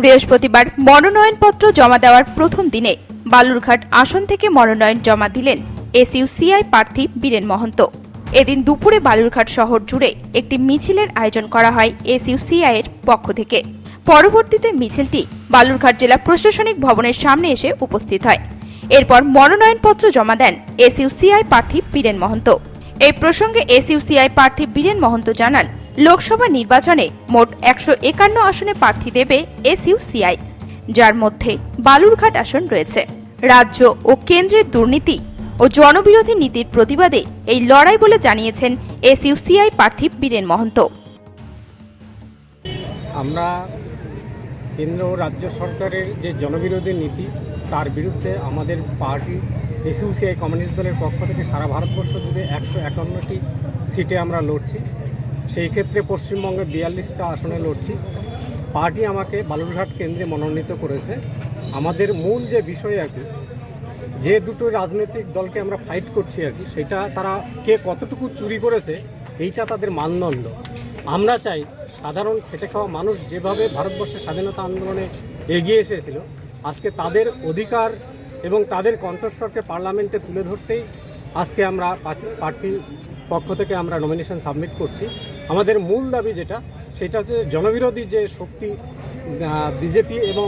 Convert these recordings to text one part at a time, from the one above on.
বৃহস্পতিবার মনোনয়নপত্র জমা দেওয়ার প্রথম দিনে বালুরঘাট আসন থেকে মনোনয়ন জমা দিলেন এসইউসিআই প্রার্থী বীরেন মহন্ত। এদিন দুপুরে বালুরঘাট শহর জুড়ে একটি মিছিলের আয়োজন করা হয় এসইউসিআই এর পক্ষ থেকে। পরবর্তীতে মিছিলটি বালুরঘাট জেলা প্রশাসনিক ভবনের সামনে এসে উপস্থিত হয়। এরপর মনোনয়নপত্র জমা দেন এসইউসিআই প্রার্থী বীরেন মহন্ত। এই প্রসঙ্গে এসইউসিআই প্রার্থী বীরেন মহন্ত জানান লোকসভা নির্বাচনে মোট একশো একান্ন আসনে প্রার্থী দেবে এসইউসিআই, যার মধ্যে বালুরঘাট আসন রয়েছে। রাজ্য ও কেন্দ্রের দুর্নীতি ও জনবিরোধী নীতির প্রতিবাদে এই লড়াই বলে জানিয়েছেন এসইউসিআই প্রার্থী বীরেন মহন্ত। আমরা কেন্দ্র ও রাজ্য সরকারের যে জনবিরোধী নীতি, তার বিরুদ্ধে আমাদের পার্টি এসইউসিআই কমিউনিস্ট দলের পক্ষ থেকে সারা ভারতবর্ষ জুড়ে একশো একান্নটি সিটে আমরা লড়ছি। সেই ক্ষেত্রে পশ্চিমবঙ্গে বিয়াল্লিশটা আসনে লড়ছি। পার্টি আমাকে বালুরঘাট কেন্দ্রে মনোনীত করেছে। আমাদের মূল যে বিষয় আর কি, যে দুটো রাজনৈতিক দলকে আমরা ফাইট করছি আর কি, সেটা তারা কে কতটুকু চুরি করেছে, এইটা তাদের মানদণ্ড। আমরা চাই সাধারণ খেটে খাওয়া মানুষ যেভাবে ভারতবর্ষের স্বাধীনতা আন্দোলনে এগিয়ে এসেছিল, আজকে তাদের অধিকার এবং তাদের কণ্ঠস্বরকে পার্লামেন্টে তুলে ধরতেই আজকে আমরা প্রার্থী পক্ষ থেকে আমরা নমিনেশন সাবমিট করছি। আমাদের মূল দাবি যেটা সেটা হচ্ছে জনবিরোধী যে শক্তি বিজেপি এবং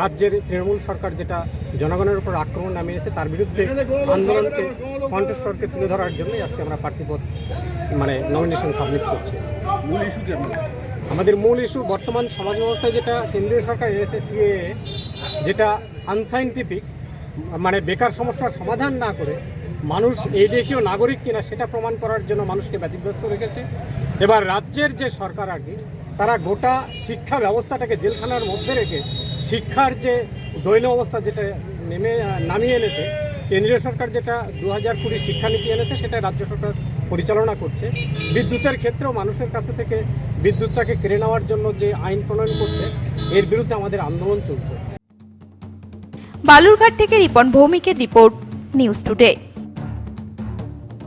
রাজ্যের তৃণমূল সরকার যেটা জনগণের উপর আক্রমণ নামিয়েছে তার বিরুদ্ধে আন্দোলনকে কণ্ঠস্বরকে তুলে ধরার জন্যই আজকে আমরা প্রার্থীপদ মানে নমিনেশন সাবমিট করছি। মূল ইস্যু কি আমাদের মূল ইস্যু বর্তমান সমাজ ব্যবস্থায় যেটা কেন্দ্রীয় সরকার এনেছে যেটা আনসাইন্টিফিক মানে বেকার সমস্যার সমাধান না করে মানুষ এই দেশীয় নাগরিক কিনা সেটা প্রমাণ করার জন্য মানুষকে ব্যতিগ্রস্ত রেখেছে। এবার রাজ্যের যে সরকার আর কি, তারা গোটা শিক্ষা ব্যবস্থাটাকে জেলখানার মধ্যে রেখে শিক্ষার যে দৈন অবস্থা যেটা নেমে, নামিয়ে এনেছে, কেন্দ্রীয় সরকার যেটা দু হাজার কুড়ি শিক্ষানীতি এনেছে, সেটা রাজ্য সরকার পরিচালনা করছে। বিদ্যুতের ক্ষেত্রেও মানুষের কাছে থেকে বিদ্যুৎটাকে কেড়ে নেওয়ার জন্য যে আইন প্রণয়ন করছে, এর বিরুদ্ধে আমাদের আন্দোলন চলছে। বালুরঘাট থেকে রিপন ভৌমিকের রিপোর্ট, নিউজ টুডে।